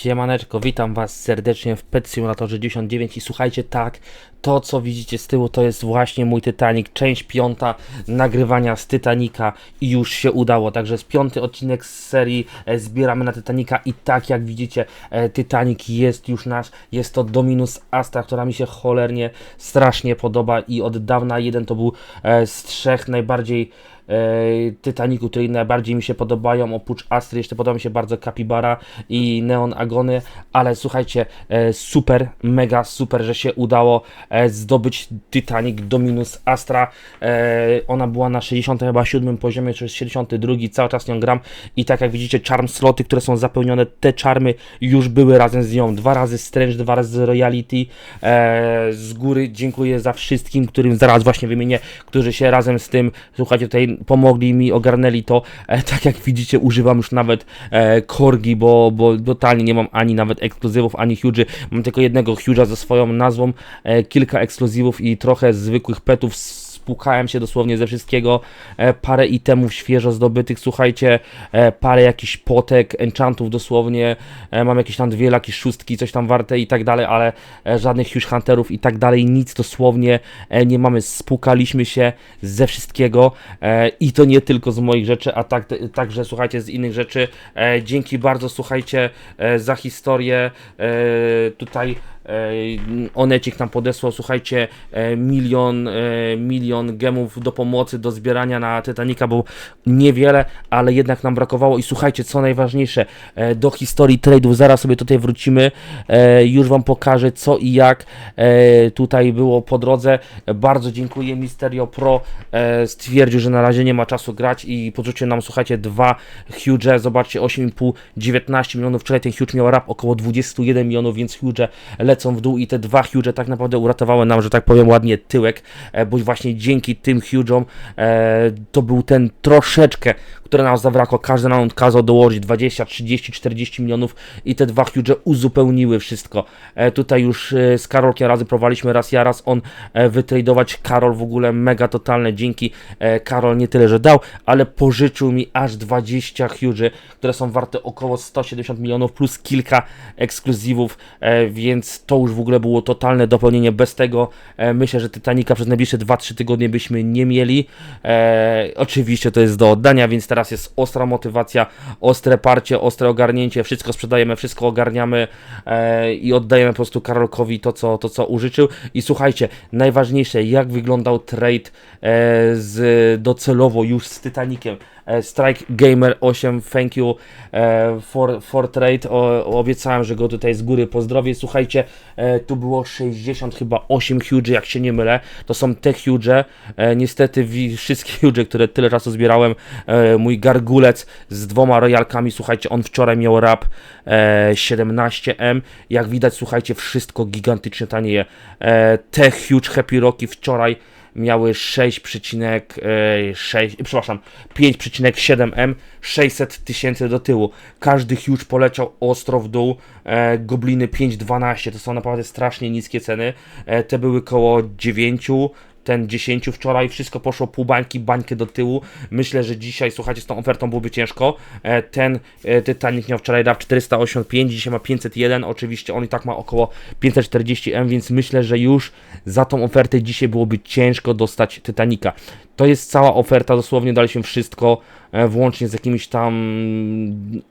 Siemaneczko, witam Was serdecznie w Pet Simulatorze 99 i słuchajcie, tak, to co widzicie z tyłu to jest właśnie mój Titanic, część piąta nagrywania z Titanica i już się udało, także jest piąty odcinek z serii e, zbieramy na Titanica i tak jak widzicie e, Titanic jest już nasz, jest to Dominus Astra, która mi się cholernie strasznie podoba i od dawna jeden to był e, z trzech najbardziej Titanicu, które najbardziej mi się podobają, oprócz Astry, jeszcze podoba mi się bardzo Capybara i Neon Agony, ale słuchajcie, e, super, mega super, że się udało e, zdobyć Titanic Dominus Astra, e, ona była na 67 poziomie, czy 72, cały czas nią gram. I tak jak widzicie, charm sloty, które są zapełnione, te charmy już były razem z nią, dwa razy Strange, dwa razy Royalty, e, z góry dziękuję za wszystkim, którym zaraz właśnie wymienię, którzy się razem z tym, słuchajcie, tutaj pomogli mi, ogarnęli to. E, tak jak widzicie, używam już nawet e, Korgi, bo, bo totalnie nie mam ani nawet ekskluzywów, ani huge'y. Mam tylko jednego huge'a ze swoją nazwą, e, kilka ekskluzywów i trochę zwykłych petów spłukałem się dosłownie ze wszystkiego, e, parę itemów świeżo zdobytych, słuchajcie, e, parę jakichś potek, enchantów dosłownie, e, mam jakieś tam dwie laki szóstki, coś tam warte i tak dalej, ale żadnych huge hunterów i tak dalej, nic dosłownie nie mamy, spłukaliśmy się ze wszystkiego i to nie tylko z moich rzeczy, a tak, także słuchajcie, z innych rzeczy. Dzięki bardzo, słuchajcie, za historię tutaj Onecik nam podesłał, słuchajcie, e, milion, e, milion gemów do pomocy, do zbierania na Titanica, bo niewiele, ale jednak nam brakowało. I słuchajcie, co najważniejsze, e, do historii trade'ów, zaraz sobie tutaj wrócimy, e, już Wam pokażę co i jak e, tutaj było po drodze. Bardzo dziękuję Misterio Pro, e, stwierdził, że na razie nie ma czasu grać i podrzucił nam, słuchajcie, dwa huge, zobaczcie, 8,5, 19 milionów, wczoraj ten huge miał rap około 21 milionów, więc huge lecą w dół i te dwa huge tak naprawdę uratowały nam, że tak powiem ładnie tyłek, e, bo właśnie dzięki tym huge'om e, to był ten troszeczkę, które nam zabrakło, każdy nam kazał dołożyć 20, 30, 40 milionów i te dwa huge uzupełniły wszystko. E, tutaj już e, z Karolkiem razy prowadziliśmy raz ja, raz on e, wytradować. Karol w ogóle mega totalne, dzięki e, Karol nie tyle, że dał, ale pożyczył mi aż 20 huge, które są warte około 170 milionów plus kilka ekskluzywów, e, więc to już w ogóle było totalne dopełnienie. Bez tego e, myślę, że Titanica przez najbliższe 2-3 tygodnie byśmy nie mieli. E, oczywiście to jest do oddania, więc teraz jest ostra motywacja, ostre parcie, ostre ogarnięcie, wszystko sprzedajemy, wszystko ogarniamy e, i oddajemy po prostu Karolkowi to co, to, co użyczył. I słuchajcie, najważniejsze, jak wyglądał trade e, z, docelowo już z Titanikiem. E, Strike Gamer 8, thank you e, for, for trade. O, obiecałem, że go tutaj z góry pozdrowię. Słuchajcie, e, tu było 60 chyba 8 huge, jak się nie mylę. To są te huge. Niestety wszystkie huge, które tyle czasu zbierałem, mój gargulec z dwoma royalkami, słuchajcie, on wczoraj miał rap e, 17M. Jak widać, słuchajcie, wszystko gigantycznie tanieje. Te huge Happy Rocky wczoraj miały 6,6, przepraszam, 5,7M, 600 tysięcy do tyłu. Każdy huge poleciał ostro w dół. E, gobliny 5,12 to są naprawdę strasznie niskie ceny. E, te były koło 9 ten 10 wczoraj, wszystko poszło pół bańki, bańkę do tyłu. Myślę, że dzisiaj, słuchajcie, z tą ofertą byłoby ciężko. E, Ten e, Titanic miał wczoraj rap 485, dzisiaj ma 501, oczywiście on i tak ma około 540M, więc myślę, że już za tą ofertę dzisiaj byłoby ciężko dostać Titanica. To jest cała oferta, dosłownie daliśmy wszystko, e, włącznie z jakimiś tam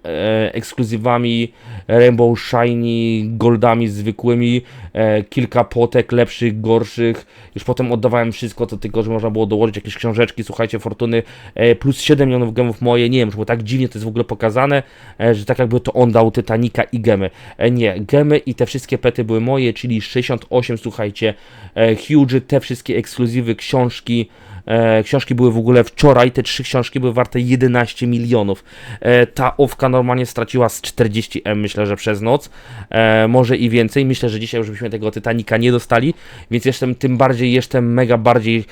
e, ekskluzywami, Rainbow Shiny, goldami zwykłymi, e, kilka potek lepszych, gorszych. Już potem oddawałem wszystko, to tylko, że można było dołożyć jakieś książeczki, słuchajcie, Fortuny, e, plus 7 milionów gemów moje, nie wiem, czy tak dziwnie to jest w ogóle pokazane, e, że tak jakby to on dał Titanica i gemy. E, nie, gemy i te wszystkie pety były moje, czyli 68, słuchajcie, e, huge, te wszystkie ekskluzywy, książki, E, książki były w ogóle wczoraj, te trzy książki były warte 11 milionów. E, ta owka normalnie straciła z 40M, myślę, że przez noc. E, może i więcej. Myślę, że dzisiaj już byśmy tego Titanica nie dostali, więc jestem tym bardziej, jestem mega bardziej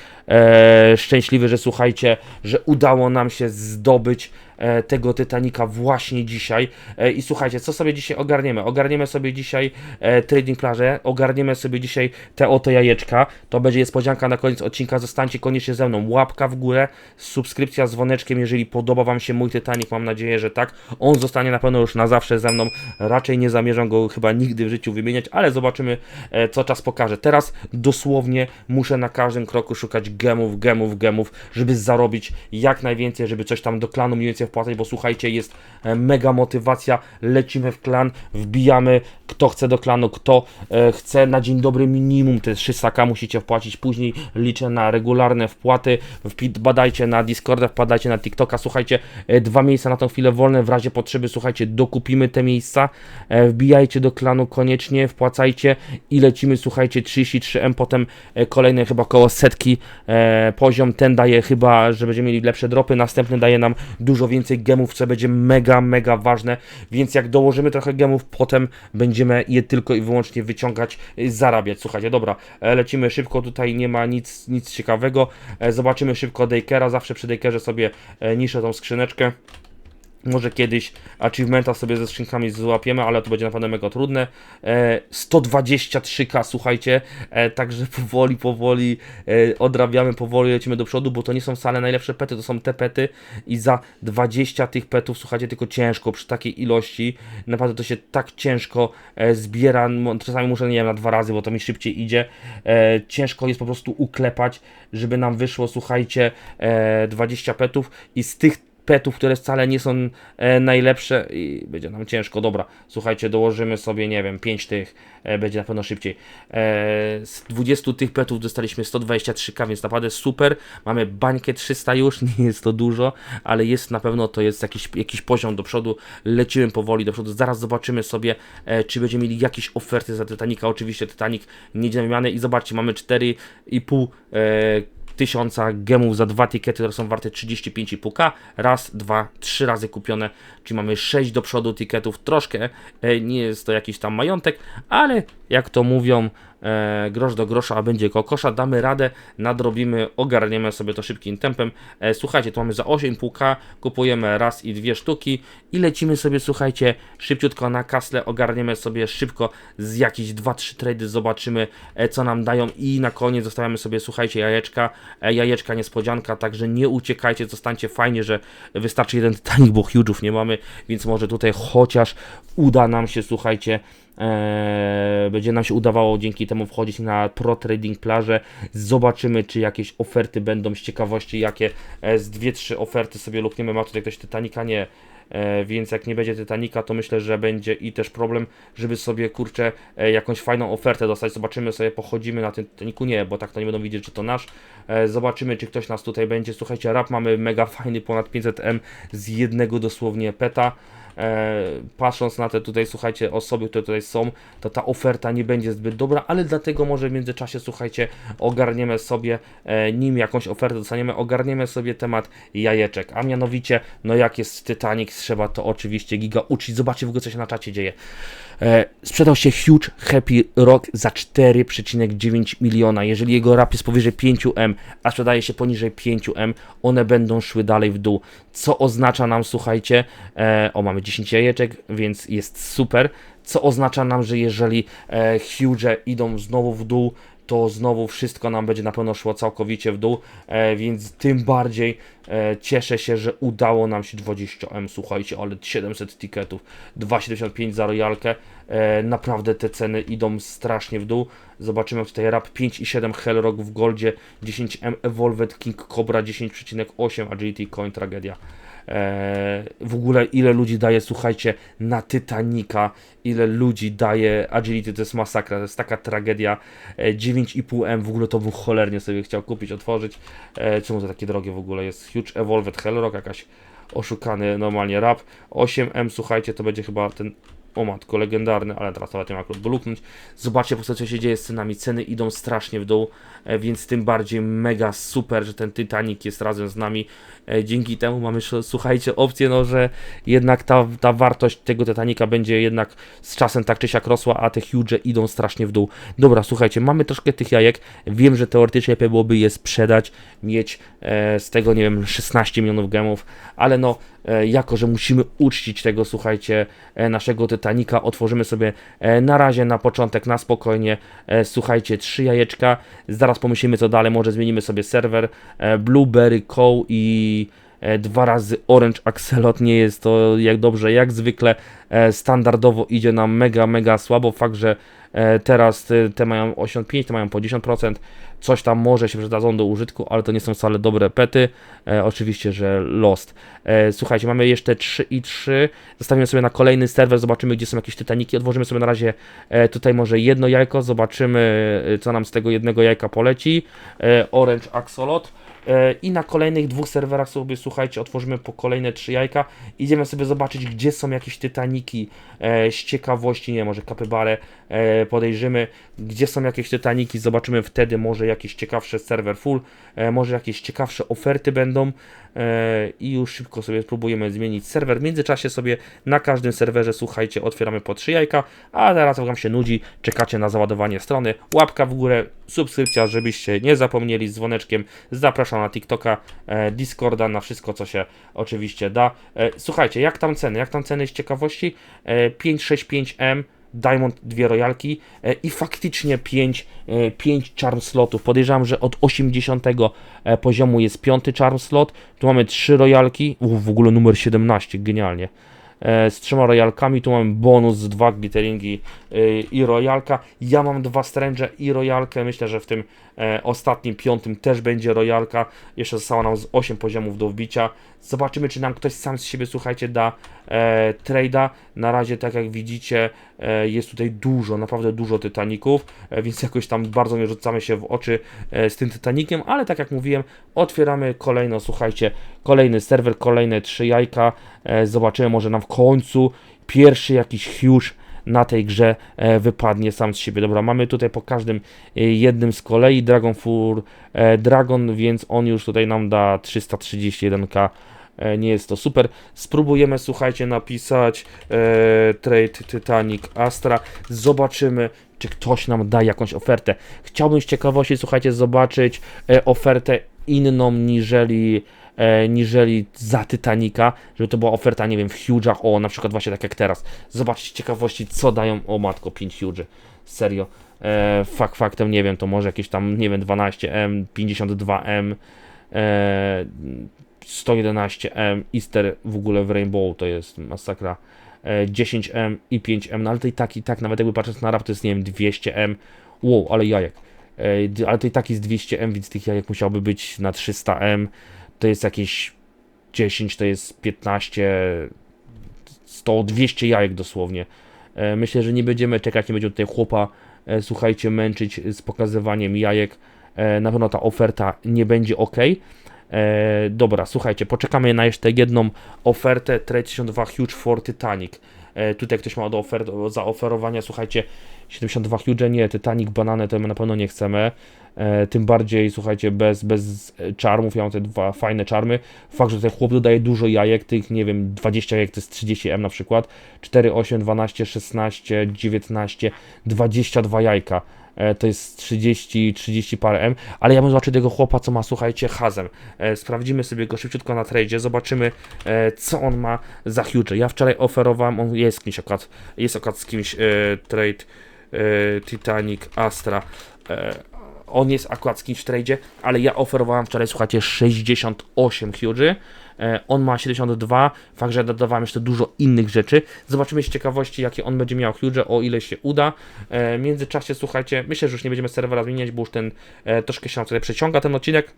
szczęśliwy, że słuchajcie, że udało nam się zdobyć tego Titanica właśnie dzisiaj. E, I słuchajcie, co sobie dzisiaj ogarniemy? Ogarniemy sobie dzisiaj e, trading plażę, ogarniemy sobie dzisiaj te oto jajeczka. To będzie niespodzianka na koniec odcinka. Zostańcie koniecznie ze mną. Łapka w górę, subskrypcja z dzwoneczkiem, jeżeli podoba Wam się mój Titanic, mam nadzieję, że tak. On zostanie na pewno już na zawsze ze mną. Raczej nie zamierzam go chyba nigdy w życiu wymieniać, ale zobaczymy, e, co czas pokaże. Teraz dosłownie muszę na każdym kroku szukać gemów, gemów, gemów, żeby zarobić jak najwięcej, żeby coś tam do klanu mniej więcej wpłacać, bo słuchajcie, jest e, mega motywacja, lecimy w klan, wbijamy, kto chce do klanu, kto e, chce. Na dzień dobry minimum te 300k musicie wpłacić, później liczę na regularne wpłaty, badajcie na Discorda, wpadajcie na TikToka, słuchajcie, e, dwa miejsca na tą chwilę wolne, w razie potrzeby, słuchajcie, dokupimy te miejsca, wbijajcie do klanu koniecznie, wpłacajcie i lecimy, słuchajcie, 33M, potem kolejne chyba koło setki poziom, ten daje chyba, że będziemy mieli lepsze dropy, następny daje nam dużo więcej gemów, co będzie mega, mega ważne, więc jak dołożymy trochę gemów, potem będziemy je tylko i wyłącznie wyciągać, y, zarabiać. Słuchajcie, dobra, e, lecimy szybko, tutaj nie ma nic, nic ciekawego, e, zobaczymy szybko Dakera, zawsze przy Dakerze sobie e, niszę tą skrzyneczkę. Może kiedyś achievementa sobie ze skrzynkami złapiemy, ale to będzie na pewno mega trudne. E, 123k, słuchajcie, e, także powoli, powoli e, odrabiamy, powoli lecimy do przodu, bo to nie są wcale najlepsze pety, to są te pety i za 20 tych petów, słuchajcie, tylko ciężko przy takiej ilości, naprawdę to się tak ciężko e, zbiera, czasami muszę, nie wiem, na dwa razy, bo to mi szybciej idzie, e, ciężko jest po prostu uklepać, żeby nam wyszło, słuchajcie, e, 20 petów i z tych petów, które wcale nie są e, najlepsze i będzie nam ciężko. Dobra, słuchajcie, dołożymy sobie, nie wiem, 5 tych, e, będzie na pewno szybciej. E, z 20 tych petów dostaliśmy 123k, więc naprawdę super. Mamy bańkę 300 już, nie jest to dużo, ale jest na pewno to jest jakiś, jakiś poziom do przodu. Lecimy powoli do przodu. Zaraz zobaczymy sobie, czy będziemy mieli jakieś oferty za Titanica. Oczywiście Titanic nie i zobaczcie, mamy 4,5 e, tysiąca gemów za dwa tickety, które są warte 35,5k. Raz, dwa, trzy razy kupione, czyli mamy 6 do przodu ticketów. Troszkę e, nie jest to jakiś tam majątek, ale jak to mówią, grosz do grosza, a będzie kokosza. Damy radę, nadrobimy, ogarniemy sobie to szybkim tempem. E, słuchajcie, tu mamy za 8,5k, kupujemy raz i dwie sztuki i lecimy sobie, słuchajcie, szybciutko na kasle, ogarniemy sobie szybko z jakieś 2-3 trady, zobaczymy e, co nam dają i na koniec zostawiamy sobie, słuchajcie, jajeczka, e, jajeczka niespodzianka, także nie uciekajcie, zostańcie fajnie, że wystarczy jeden Titanic, bo huge'ów nie mamy, więc może tutaj chociaż uda nam się, słuchajcie, Eee, będzie nam się udawało dzięki temu wchodzić na Pro Trading plażę. Zobaczymy, czy jakieś oferty będą z ciekawości, jakie e, z dwie, trzy oferty sobie lukniemy. Ma tutaj ktoś Titanica? Nie. E, więc jak nie będzie Titanica, to myślę, że będzie i też problem, żeby sobie kurczę e, jakąś fajną ofertę dostać. Zobaczymy sobie, pochodzimy na tym Titanicu. Nie, bo tak to nie będą widzieć, że to nasz. E, zobaczymy, czy ktoś nas tutaj będzie. Słuchajcie, rap mamy mega fajny, ponad 500M z jednego dosłownie peta. E, patrząc na te tutaj, słuchajcie, osoby, które tutaj są, to ta oferta nie będzie zbyt dobra, ale dlatego może w międzyczasie, słuchajcie, ogarniemy sobie, e, nim jakąś ofertę dostaniemy, ogarniemy sobie temat jajeczek, a mianowicie, no jak jest Titanic, trzeba to oczywiście giga uczyć, zobaczcie w ogóle, co się na czacie dzieje. E, sprzedał się Huge Happy Rock za 4,9 miliona. Jeżeli jego rap jest powyżej 5M, a sprzedaje się poniżej 5M, one będą szły dalej w dół. Co oznacza nam, słuchajcie, e, o mamy 10 jajeczek, więc jest super. Co oznacza nam, że jeżeli e, Huge idą znowu w dół, to znowu wszystko nam będzie na pewno szło całkowicie w dół, e, więc tym bardziej e, cieszę się, że udało nam się 20M, słuchajcie, ale 700 ticketów, 2,75 za royalkę, e, naprawdę te ceny idą strasznie w dół, zobaczymy tutaj rap 5,7 Hellrock w Goldzie, 10M Evolved King Cobra 10,8 Agility Coin Tragedia. Eee, w ogóle ile ludzi daje, słuchajcie, na Titanica, ile ludzi daje Agility, to jest masakra, to jest taka tragedia. E, 9,5M, w ogóle to bym cholernie sobie chciał kupić, otworzyć. E, czemu to takie drogie w ogóle jest? Huge Evolved Hellrock, jakaś oszukany normalnie rap. 8M, słuchajcie, to będzie chyba ten o matko, legendarny, ale teraz nawet nie ma akurat go luknąć. Zobaczcie po prostu, co się dzieje z cenami. Ceny idą strasznie w dół, e, więc tym bardziej mega super, że ten Titanic jest razem z nami. E, Dzięki temu mamy, słuchajcie, opcję, no, że jednak ta, ta wartość tego Titanica będzie jednak z czasem tak czy siak rosła, a te huge idą strasznie w dół. Dobra, słuchajcie, mamy troszkę tych jajek. Wiem, że teoretycznie lepiej byłoby je sprzedać, mieć e, z tego, nie wiem, 16 milionów gemów, ale no, e, jako że musimy uczcić tego, słuchajcie, e, naszego Titanica, otworzymy sobie e, na razie, na początek, na spokojnie, e, słuchajcie, trzy jajeczka, zaraz pomyślimy co dalej, może zmienimy sobie serwer, e, Blueberry, Cow i dwa razy Orange Axelot, nie jest to jak dobrze, jak zwykle, standardowo idzie nam mega, mega słabo, fakt, że teraz te, te mają 85, te mają po 10%, coś tam może się przydadzą do użytku, ale to nie są wcale dobre pety, e, oczywiście, że Lost. E, słuchajcie, mamy jeszcze 3 i 3, zostawimy sobie na kolejny serwer, zobaczymy gdzie są jakieś Titaniki, odłożymy sobie na razie e, tutaj może jedno jajko, zobaczymy e, co nam z tego jednego jajka poleci, e, Orange Axolot, I na kolejnych dwóch serwerach sobie, słuchajcie, otworzymy po kolejne trzy jajka. Idziemy sobie zobaczyć, gdzie są jakieś tytaniki e, z ciekawości, nie może kapybare e, podejrzymy, gdzie są jakieś tytaniki, zobaczymy wtedy może jakieś ciekawsze serwer full, e, może jakieś ciekawsze oferty będą e, i już szybko sobie spróbujemy zmienić serwer. W międzyczasie sobie na każdym serwerze, słuchajcie, otwieramy po trzy jajka, a teraz jak Wam się nudzi, czekacie na załadowanie strony, łapka w górę, subskrypcja, żebyście nie zapomnieli z dzwoneczkiem, zapraszam na TikToka, e, Discorda, na wszystko, co się oczywiście da. E, słuchajcie, jak tam ceny? Jak tam ceny z ciekawości? E, 565M, Diamond, dwie royalki e, i faktycznie 5, e, 5 charm slotów. Podejrzewam, że od 80 e, poziomu jest piąty charm slot. Tu mamy 3 royalki, Uf, w ogóle numer 17, genialnie. E, z trzema royalkami, tu mamy bonus dwa glitteringi e, i royalka. Ja mam dwa stręże i royalkę. Myślę, że w tym e, ostatnim, piątym też będzie royalka. Jeszcze zostało nam z 8 poziomów do wbicia. Zobaczymy, czy nam ktoś sam z siebie, słuchajcie, da e, trade'a. Na razie, tak jak widzicie, e, jest tutaj dużo, naprawdę dużo Titaników, e, więc jakoś tam bardzo nie rzucamy się w oczy e, z tym Titanikiem, ale tak jak mówiłem, otwieramy kolejno, słuchajcie, kolejny serwer, kolejne trzy jajka. E, zobaczymy, może nam w końcu pierwszy jakiś huge na tej grze e, wypadnie sam z siebie. Dobra, mamy tutaj po każdym e, jednym z kolei Dragon Fur e, Dragon, więc on już tutaj nam da 331k. E, nie jest to super. Spróbujemy, słuchajcie, napisać e, Trade Titanic Astra. Zobaczymy, czy ktoś nam da jakąś ofertę. Chciałbym z ciekawości, słuchajcie, zobaczyć e, ofertę inną niżeli e, niżeli za Titanica, żeby to była oferta, nie wiem, w huge'ach, o, na przykład właśnie tak jak teraz. Zobaczcie ciekawości, co dają, o matko, 5 huge, serio. E, fakt faktem, nie wiem, to może jakieś tam, nie wiem, 12M, 52M, e, 111M, Easter w ogóle w Rainbow to jest masakra. E, 10M i 5M, no ale to i tak, i tak, nawet jakby patrząc na rap, to jest, nie wiem, 200M. Wow, ale jajek. E, ale to i tak jest 200M, więc tych jajek musiałoby być na 300M. To jest jakieś 10, to jest 15, 100, 200 jajek dosłownie. E, Myślę, że nie będziemy czekać, nie będziemy tutaj chłopa, e, słuchajcie, męczyć z pokazywaniem jajek. E, Na pewno ta oferta nie będzie ok. E, dobra, słuchajcie, poczekamy na jeszcze jedną ofertę Trade 1002 Huge for Titanic. E, tutaj ktoś ma do ofer zaoferowania, słuchajcie, 72 Huge, nie, Titanic, banany to my na pewno nie chcemy. E, tym bardziej, słuchajcie, bez, bez e, czarmów, ja mam te dwa fajne czarmy. Fakt, że ten chłop dodaje dużo jajek, tych, nie wiem, 20 jajek to jest 30M na przykład. 4, 8, 12, 16, 19, 22 jajka. E, to jest 30, 30 parę M, ale ja bym zobaczył tego chłopa, co ma, słuchajcie, hazem. E, sprawdzimy sobie go szybciutko na tradzie, zobaczymy, e, co on ma za huge. Ja wczoraj oferowałem, on jest kimś akurat, jest akurat z kimś trade Titanic Astra. On jest akurat z kimś w tradzie, ale ja oferowałem wczoraj, słuchajcie, 68 huge. E, On ma 72, fakt, że dodawałem jeszcze dużo innych rzeczy. Zobaczymy z ciekawości, jakie on będzie miał huge, o ile się uda. E, W międzyczasie, słuchajcie, myślę, że już nie będziemy serwera zmieniać, bo już ten e, troszkę się nam przeciąga ten odcinek.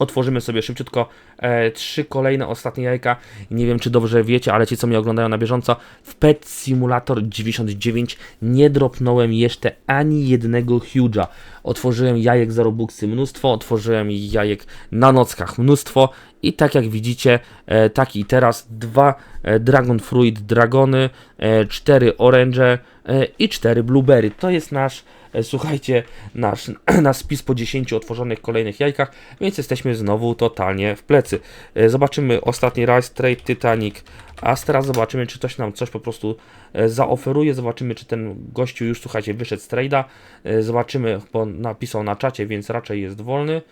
Otworzymy sobie szybciutko e, trzy kolejne ostatnie jajka. Nie wiem, czy dobrze wiecie, ale ci, co mnie oglądają na bieżąco, w Pet Simulator 99 nie dropnąłem jeszcze ani jednego huge'a. Otworzyłem jajek za Robuxy mnóstwo, otworzyłem jajek na nockach mnóstwo i tak jak widzicie, e, tak i teraz dwa e, Dragon Fruit Dragony, e, cztery Orange e, i cztery Blueberry. To jest nasz, słuchajcie, nasz, nasz spis po 10 otworzonych kolejnych jajkach, więc jesteśmy znowu totalnie w plecy. E, Zobaczymy ostatni raz Trade Titanic, a teraz zobaczymy, czy ktoś nam coś po prostu e, zaoferuje. Zobaczymy, czy ten gościu już, słuchajcie, wyszedł z trade'a. E, Zobaczymy, bo napisał na czacie, więc raczej jest wolny.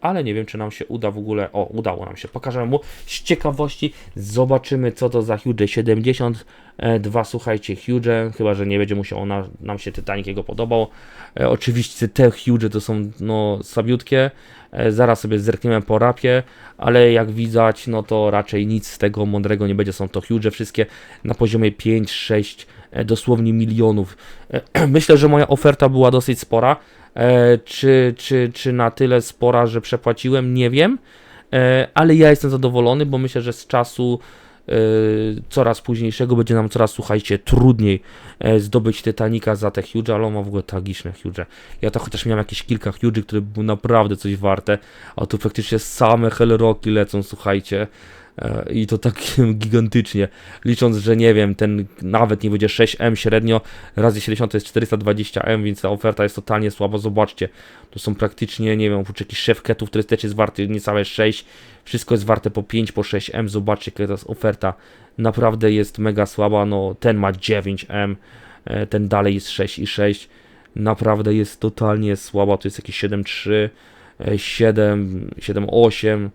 Ale nie wiem, czy nam się uda w ogóle. O, udało nam się. Pokażę mu z ciekawości. Zobaczymy, co to za Huge 72. Słuchajcie, Huge, chyba że nie będzie musiał na, nam się Titanic jego podobał. E, oczywiście te Huge to są no słabiutkie. E, zaraz sobie zerkniemy po rapie, ale jak widać, no to raczej nic z tego mądrego nie będzie. Są to Huge wszystkie na poziomie 5, 6, e, dosłownie milionów. E, myślę, że moja oferta była dosyć spora. E, czy, czy, czy na tyle spora, że przepłaciłem, nie wiem, e, ale ja jestem zadowolony, bo myślę, że z czasu e, coraz późniejszego będzie nam coraz, słuchajcie, trudniej e, zdobyć Titanica za te huge, ale on ma w ogóle tragiczne huge. Ja to chociaż miałem jakieś kilka huge, które były naprawdę coś warte, a tu praktycznie same Hellrocki lecą, słuchajcie. E, I to tak gigantycznie, licząc, że nie wiem, ten nawet nie będzie 6M średnio, razy 70 to jest 420M, więc ta oferta jest totalnie słaba. Zobaczcie, to są praktycznie, nie wiem, oprócz jakichś szefketów, który też jest warty niecałe 6, wszystko jest warte po 5, po 6M. Zobaczcie, jaka jest oferta, naprawdę jest mega słaba. No, ten ma 9M, e, ten dalej jest 6,6, naprawdę jest totalnie słaba. To jest jakieś 7,3, e, 7, 7,8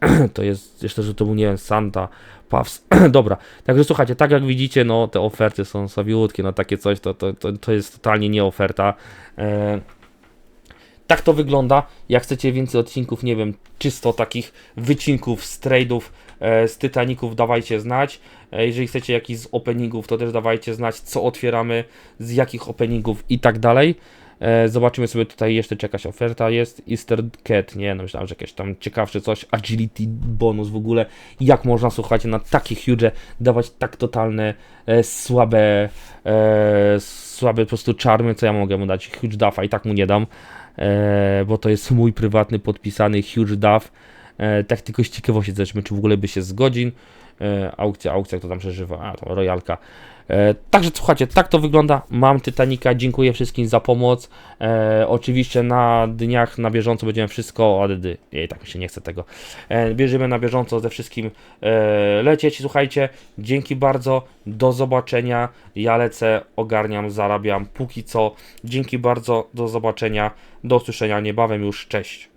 to jest jeszcze, że to był, nie wiem, Santa, Puffs. Dobra, także słuchajcie, tak jak widzicie, no te oferty są słabiutkie, no takie coś, to, to, to, to jest totalnie nie oferta. E, tak to wygląda. Jak chcecie więcej odcinków, nie wiem, czysto takich wycinków z trade'ów, e, z Titaników, dawajcie znać. E, jeżeli chcecie jakiś z openingów, to też dawajcie znać, co otwieramy, z jakich openingów i tak dalej. E, zobaczymy sobie tutaj jeszcze czy jakaś oferta jest. Easter Cat, nie no myślałem, że jakieś tam ciekawsze coś. Agility bonus w ogóle. Jak można, słuchajcie, na takie huge dawać tak totalne e, słabe, e, słabe po prostu czarmy, co ja mogę mu dać? Huge Duffa i tak mu nie dam, e, bo to jest mój prywatny podpisany Huge Duff. E, tak tylko z ciekawości zobaczymy, czy w ogóle by się zgodził. E, aukcja, aukcja, kto tam przeżywa? A, to Royalka. E, Także słuchajcie, tak to wygląda. Mam Titanica, dziękuję wszystkim za pomoc. E, oczywiście na dniach na bieżąco będziemy wszystko. Ody, nie, tak mi się nie chce tego. E, bierzemy na bieżąco ze wszystkim e, lecieć. Słuchajcie, dzięki bardzo. Do zobaczenia. Ja lecę, ogarniam, zarabiam. Póki co, dzięki bardzo. Do zobaczenia. Do usłyszenia niebawem już. Cześć.